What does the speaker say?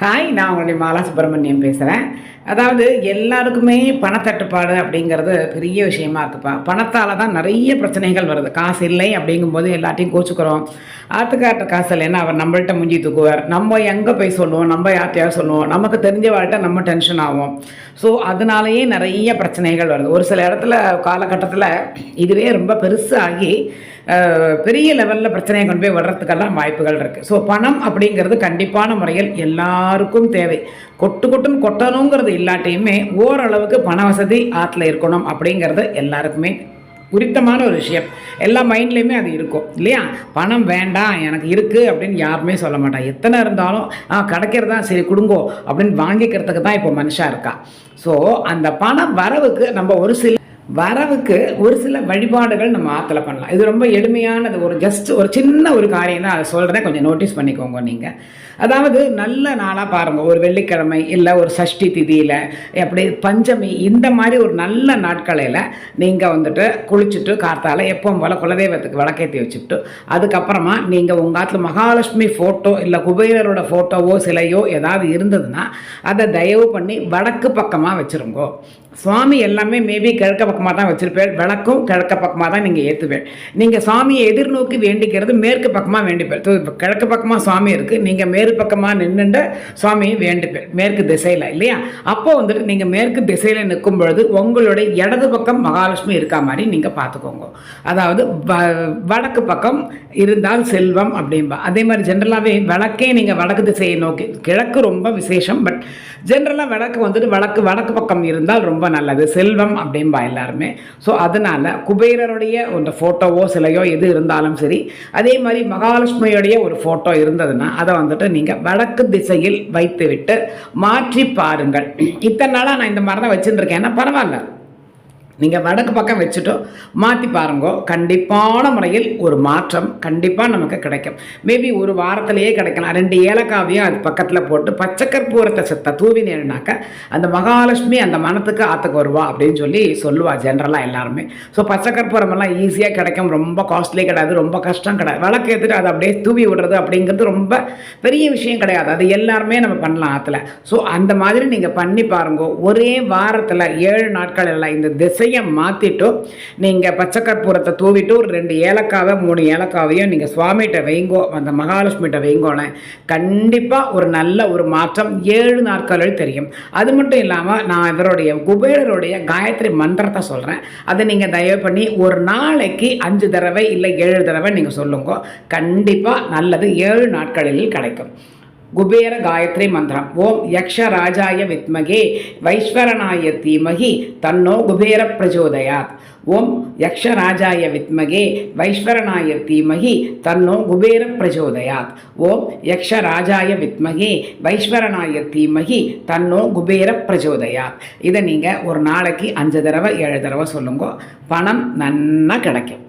Hi நான் உங்களுடைய மாலா சுப்பிரமணியம் பேசுகிறேன் அதாவது எல்லாருக்குமே பணத்தட்டுப்பாடு அப்படிங்கிறது பெரிய விஷயமா இருக்குப்பா. பணத்தால் தான் நிறைய பிரச்சனைகள் வருது. காசு இல்லை அப்படிங்கும்போது எல்லாத்தையும் கோச்சுக்கிறோம். ஆத்துக்காட்ட காசு இல்லைன்னா அவர் நம்மள்கிட்ட முஞ்சி தூக்குவார். நம்ம எங்கே போய் சொல்லுவோம்? நம்ம யார்ட்டையாவது சொல்லுவோம்? நமக்கு தெரிஞ்ச வாழ்க்கை நம்ம டென்ஷன் ஆகும். ஸோ அதனாலேயே நிறைய பிரச்சனைகள் வருது. ஒரு சில இடத்துல காலகட்டத்தில் இதுவே ரொம்ப பெருசாகி பெரிய லெவலில் பிரச்சனையை கொண்டு போய் வர்றதுக்கெல்லாம் வாய்ப்புகள் இருக்குது ஸோ பணம் அப்படிங்கிறது கண்டிப்பான முறையில் எல்லாருக்கும் தேவை. கொட்டு கொட்டுன்னு கொட்டணுங்கிறது இல்லாட்டியுமே ஓரளவுக்கு பண வசதி ஆற்றுல இருக்கணும் அப்படிங்கிறது எல்லாருக்குமே உரித்தமான ஒரு விஷயம். எல்லா மைண்ட்லேயுமே அது இருக்கும். இல்லையா? பணம் வேண்டாம் எனக்கு இருக்குது அப்படின்னு யாருமே சொல்ல மாட்டாங்க எத்தனை இருந்தாலும் ஆ கிடைக்கிறதா சரி கொடுங்கோ அப்படின்னு வாங்கிக்கிறதுக்கு தான் இப்போ மனுஷாக இருக்கா. ஸோ அந்த பணம் வரவுக்கு நம்ம ஒரு சில வரவுக்கு ஒரு சில வழிபாடுகள் நம்ம ஆற்றுல பண்ணலாம். இது ரொம்ப எளிமையானது. ஒரு ஜஸ்ட் ஒரு சின்ன ஒரு காரியம் தான். அதை சொல்கிறேன் கொஞ்சம் நோட்டீஸ் பண்ணிக்கோங்க நீங்கள் அதாவது நல்ல நாளாக பாருங்கள் ஒரு வெள்ளிக்கிழமை இல்லை ஒரு சஷ்டி திதியில் அப்படி பஞ்சமி இந்த மாதிரி ஒரு நல்ல நாட்களில் நீங்கள் வந்துட்டு குளிச்சுட்டு கார்த்தால எப்பவும் போல் குலதெய்வத்துக்கு விளக்கேற்றி வச்சுட்டு அதுக்கப்புறமா நீங்கள் உங்கள் ஆற்றுல மகாலட்சுமி ஃபோட்டோ இல்லை குபேரரோட ஃபோட்டோவோ சிலையோ ஏதாவது இருந்ததுன்னா அதை தயவு பண்ணி வடக்கு பக்கமாக வச்சுருங்கோ. சுவாமி எல்லாமே மேபி கிழக்க பக்கமாக தான் வச்சுருப்பேன். விளக்கும் கிழக்க பக்கமாக தான் நீங்கள் ஏற்றுவேன் நீங்கள் சாமியை எதிர்நோக்கி வேண்டிக்கிறது மேற்கு பக்கமாக வேண்டிப்பேன். கிழக்கு பக்கமாக சுவாமி இருக்குது நீங்கள் மேற்கு பக்கமாக நின்றுண்ட சுவாமியை வேண்டிப்பேன். மேற்கு திசையில் இல்லையா? அப்போ வந்துட்டு நீங்கள் மேற்கு திசையில் நிற்கும் பொழுது உங்களுடைய இடது பக்கம் மகாலட்சுமி இருக்கா மாதிரி நீங்கள் பார்த்துக்கோங்க. அதாவது வ- வடக்கு பக்கம் இருந்தால் செல்வம் அப்படிம்பா. அதே மாதிரி ஜென்ரலாகவே விளக்கே நீங்கள் வடக்கு திசையை நோக்கி கிழக்கு ரொம்ப விசேஷம் பட் ஜென்ரலாக விளக்கு வந்துட்டு வடக்கு வடக்கு பக்கம் இருந்தால் ரொம்ப நல்லது. செல்வம் அப்படிம்பா எல்லாருமே. ஸோ அதனால் குபேரருடைய அந்த ஃபோட்டோவோ சிலையோ எது இருந்தாலும் சரி அதே மாதிரி மகாலட்சுமியுடைய ஒரு ஃபோட்டோ இருந்ததுன்னா அதை வந்துட்டு நீங்கள் வடக்கு திசையில் வைத்துவிட்டு மாற்றி பாருங்கள். இத்தனை நாளாக நான் இந்த மாதிரி தான் வச்சுருக்கேன் ஏன்னா பரவாயில்ல. நீங்கள் வடக்கு பக்கம் வச்சுட்டோ மாற்றி பாருங்கோ. கண்டிப்பான முறையில் ஒரு மாற்றம் கண்டிப்பாக நமக்கு கிடைக்கும். மேபி ஒரு வாரத்திலேயே கிடைக்கலாம். ரெண்டு ஏலக்காவையும் அது பக்கத்தில் போட்டு பச்சைக்கற்பூரத்தை செத்த தூவினேனாக்க அந்த மகாலட்சுமி அந்த மனத்துக்கு ஆற்றுக்கு வருவா அப்படின்னு சொல்லி சொல்லுவா ஜென்ரலாக எல்லாருமே. ஸோ பச்சைக்கற்பூரம் எல்லாம் ஈஸியாக கிடைக்கும். ரொம்ப காஸ்ட்லி கிடையாது. ரொம்ப கஷ்டம் கிடையாது. விளக்கு ஏற்றுட்டு அதை அப்படியே தூவி விடுறது அப்படிங்கிறது ரொம்ப பெரிய விஷயம் கிடையாது. அது எல்லாருமே நம்ம பண்ணலாம் ஆற்றுல ஸோ அந்த மாதிரி நீங்கள் பண்ணி பாருங்கோ. ஒரே வாரத்தில் ஏழு நாட்கள் எல்லாம் இந்த திசை திசையை மாற்றிட்டு நீங்கள் பச்சை கற்பூரத்தை தூவிட்டு ஒரு ரெண்டு ஏலக்காவை மூணு ஏலக்காவையும் நீங்கள் சுவாமிகிட்ட வைங்கோ அந்த மகாலட்சுமிகிட்ட வைங்கோன்னு கண்டிப்பாக ஒரு நல்ல ஒரு மாற்றம் ஏழு நாட்களில் தெரியும். அது மட்டும் இல்லாமல் நான் இவருடைய குபேரருடைய காயத்ரி மந்திரத்தை சொல்கிறேன் அதை நீங்கள் தயவு பண்ணி ஒரு நாளைக்கு அஞ்சு தடவை இல்லை ஏழு தடவை நீங்கள் சொல்லுங்க. கண்டிப்பாக நல்லது ஏழு நாட்களில் கிடைக்கும். குபேர காயத்ரி மந்திரம். ஓம் யக்ஷ ராஜாய வித்மகே வைஸ்வரனாய தீமகி தன்னோ குபேர பிரச்சோதயாத் ஓம் யக்ஷ ராஜாய வித்மகே வைஸ்வரனாய தீமகி தன்னோ குபேர பிரச்சோதயாத் ஓம் யக்ஷ ராஜாய வித்மகே வைஸ்வரனாய தீமகி தன்னோ குபேர பிரச்சோதயாத் இதை நீங்கள் ஒரு நாளைக்கு அஞ்சு தடவை ஏழு தடவை சொல்லுங்க. பணம் நன்னா கிடைக்கும்.